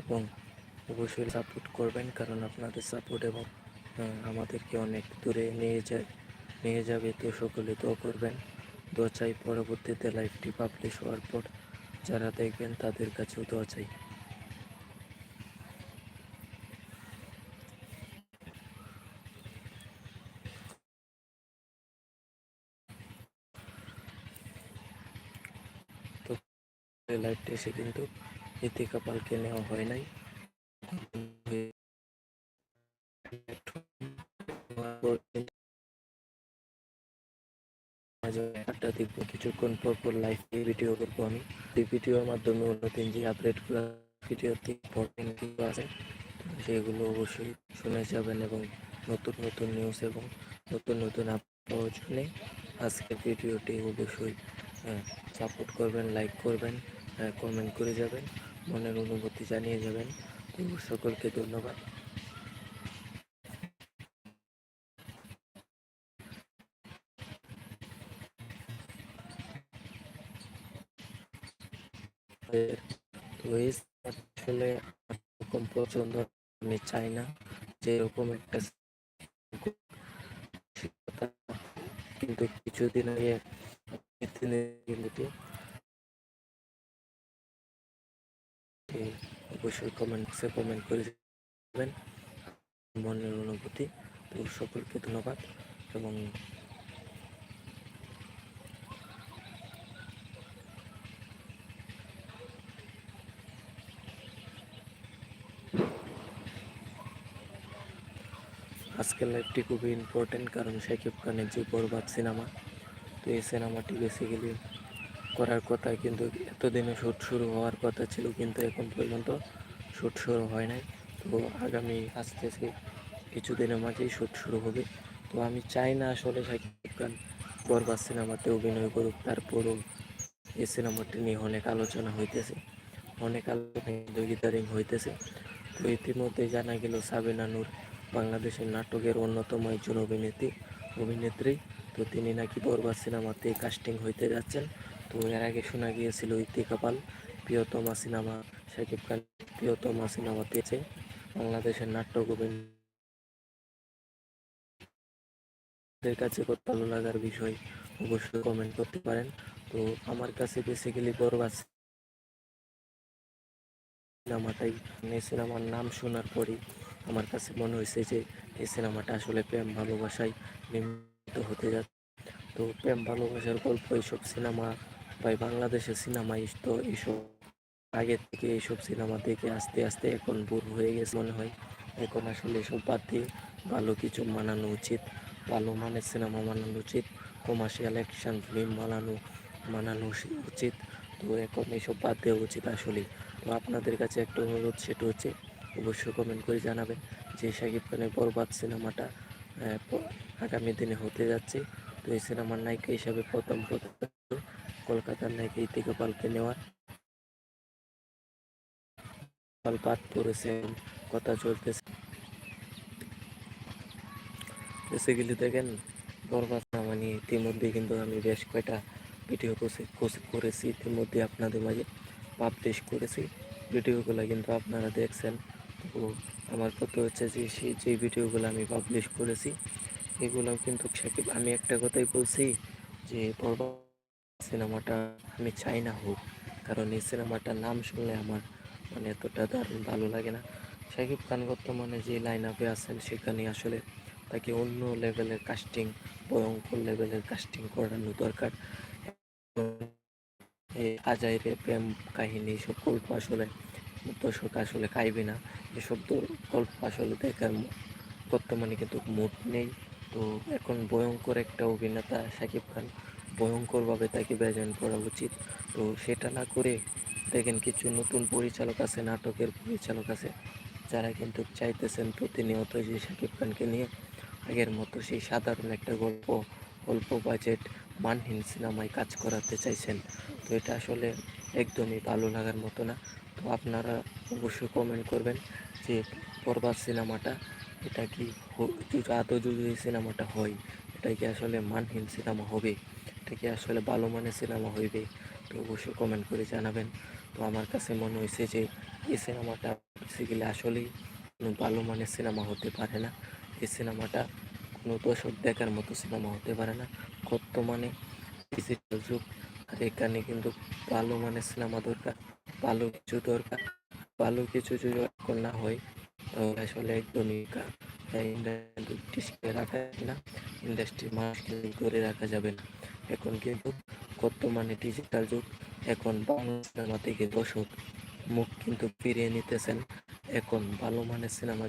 এবং অবশ্যই সাপোর্ট করবেন কারণ আপনাদের সাপোর্ট এবং আমাদেরকে অনেক দূরে নিয়ে যায়, নিয়ে যাবে তো সকলে দোয়া করবেন। দোয়া চাই পরবর্তীতে লাইভটি পাবলিশ হওয়ার পর যারা দেখবেন তাদের কাছেও দোয়া চাই। তো লাইভটা এসে কিন্তু ইতিকা পালকে নেওয়া হয় নাই। আড্ডা দেখব কিছুক্ষণ পর পর লাইভ ভিডিও করব আমি। এই ভিডিওর মাধ্যমে অন্যদিন যে আপডেটগুলো ভিডিওতে ইম্পর্টেন্ট আছে সেগুলো অবশ্যই শুনে যাবেন এবং নতুন নতুন নিউজ এবং নতুন নতুন আপলোড জন্য আজকের ভিডিওটি অবশ্যই সাপোর্ট করবেন লাইক করবেন কমেন্ট করে যাবেন। মনের অনুভূতি জানিয়ে যাবেন। তো সকলকে ধন্যবাদ। তো এই আসলে এরকম পছন্দ আমি চাই না যে এরকম একটা কিন্তু কিছুদিন আগে অবশ্যই কমেন্ট বক্সে কমেন্ট করে দেবেন মনের অনুভূতি। তো সকলকে ধন্যবাদ এবং আজকের লাইভটি খুবই ইম্পর্টেন্ট কারণ শাকিব খানের যে বরবাদ সিনেমা, তো এই সিনেমাটি বেসিক্যালি করার কথা কিন্তু এতদিনে শ্যুট শুরু হওয়ার কথা ছিল, কিন্তু এখন পর্যন্ত শ্যুট শুরু হয় নাই। তো আগামী আসতেছে কিছুদিনের মাঝেই শ্যুট শুরু হবে। তো আমি চাই না আসলে শাকিব খান বরবাদ সিনেমাতে অভিনয় করুক, তারপরও এই সিনেমাটি নিয়ে অনেক আলোচনা হইতেছে, অনেক আলোচনা হইতেছে। তো ইতিমধ্যে জানা গেল সাবিনা নূর বাংলাদেশের নাটকের অন্যতম একজন অভিনেত্রী অভিনেত্রী। তো তিনি নাকি বরবাদ সিনেমাতে কাস্টিং হইতে যাচ্ছেন। তো এর আগে শোনা গিয়েছিল ইতিকা পাল প্রিয়তমা সিনেমা শাকিব খান, প্রিয়তমা সিনেমা আছে বাংলাদেশের নাট্য অভিনেত্রীদের কাছে কত ভালো লাগার বিষয় অবশ্যই কমেন্ট করতে পারেন। তো আমার কাছে বেসিক্যালি বরবাদ সিনেমাটাই, এই সিনেমার নাম শোনার পরই আমার কাছে মনে হয়েছে যে এই সিনেমাটা আসলে প্রেম ভালোবাসায় নির্মিত হতে যাচ্ছে। তো প্রেম ভালোবাসার গল্প এইসব সিনেমা বা বাংলাদেশের সিনেমা তো এইসব আগে থেকে এইসব সিনেমা দেখে আস্তে আস্তে এখন বোর হয়ে গেছে মনে হয়। এখন আসলে এসব বাদ দিয়ে ভালো কিছু মানানো উচিত। ভালো মানের সিনেমা মানানো উচিত। কমার্শিয়াল অ্যাকশন ফিল্ম বানানো মানানো উচিত। তো এখন এইসব বাদ দেওয়া উচিত আসলে তো আপনাদের কাছে একটা অনুরোধ, সেটা হচ্ছে অবশ্যই কমেন্ট করে জানাবেন যে শাকিব খানের বরবাদ সিনেমাটা আগামী দিনে হতে যাচ্ছে। তো এই সিনেমার নায়িকা হিসাবে প্রথম প্রথম কলকাতার ইতিকা পালকে নেওয়ার পাল পাত পড়েছে, কথা চলতেছে। বেসিক্যালি দেখেন বরবাদ নিয়ে ইতিমধ্যে কিন্তু আমি বেশ কয়টা ভিডিও করেছি। ইতিমধ্যে আপনাদের মাঝে পাবলিশ করেছি। ভিডিওগুলো কিন্তু আপনারা দেখছেন। তো আমার কথা হচ্ছে যে সেই যে ভিডিওগুলো আমি পাবলিশ করেছি এগুলো কিন্তু সাকিব, আমি একটা কথাই বলছি যে বরবাদ সিনেমাটা আমি চাই না হোক, কারণ এই সিনেমাটার নাম শুনলে আমার মানে এতটা দারুণ ভালো লাগে না। শাকিব খান বর্তমানে যে লাইন আপে আছেন, সেখানে আসলে তাকে অন্য লেভেলের কাস্টিং ভয়ঙ্কর লেভেলের কাস্টিং করানো দরকার। আজাইরে প্রেম কাহিনী সব গল্প আসলে দর্শক আসলে খাইবে না। এসব তো গল্প আসলে দেখার বর্তমানে কিন্তু মুড নেই। তো এখন ভয়ঙ্কর একটা অভিনেতা শাকিব খান ভয়ঙ্করভাবে তাকে প্রেজেন্ট করা উচিত। তো সেটা না করে দেখেন কিছু নতুন পরিচালক আছে, নাটকের পরিচালক আছে, যারা কিন্তু চাইতেছেন প্রতিনিয়ত যে শাকিব খানকে নিয়ে আগের মতো সেই সাধারণ একটা গল্প, অল্প বাজেট মানহীন সিনেমায় কাজ করাতে চাইছেন। তো এটা আসলে একদমই ভালো লাগার মতো না। তো আপনারা অবশ্যই কমেন্ট করবেন যে বরবাদ সিনেমাটা এটা কি আদৌ যদি সিনেমাটা হয়, এটা কি আসলে মানহীন সিনেমা হবে? এটা কি আসলে ভালো মানের সিনেমা হইবে, তো অবশ্যই কমেন্ট করে জানাবেন। তো আমার কাছে মনে হয়েছে যে, এই সিনেমাটা বেসিক্যালি আসলেই কোনো ভালো মানের সিনেমা হতে পারে না। এই সিনেমাটা কোনো দর্শক দেখার মতো সিনেমা হতে পারে না। বর্তমানে ডিজিটাল যুগ, আর এখানে কিন্তু ভালো মানের সিনেমা দরকার, ভালো কিছু দরকার, ভালো কিছু যদি এখন না হয় আসলে একদমই ইন্ডাস্ট্রি রাখা যায় না ইন্ডাস্ট্রি মানুষকে ধরে রাখা যাবে না। এখন কিন্তু বর্তমানে ডিজিটাল যুগ, এখন বাংলা সিনেমা থেকে দর্শক মুখ কিন্তু ফিরিয়ে নিতেছেন। এখন ভালো মানের সিনেমা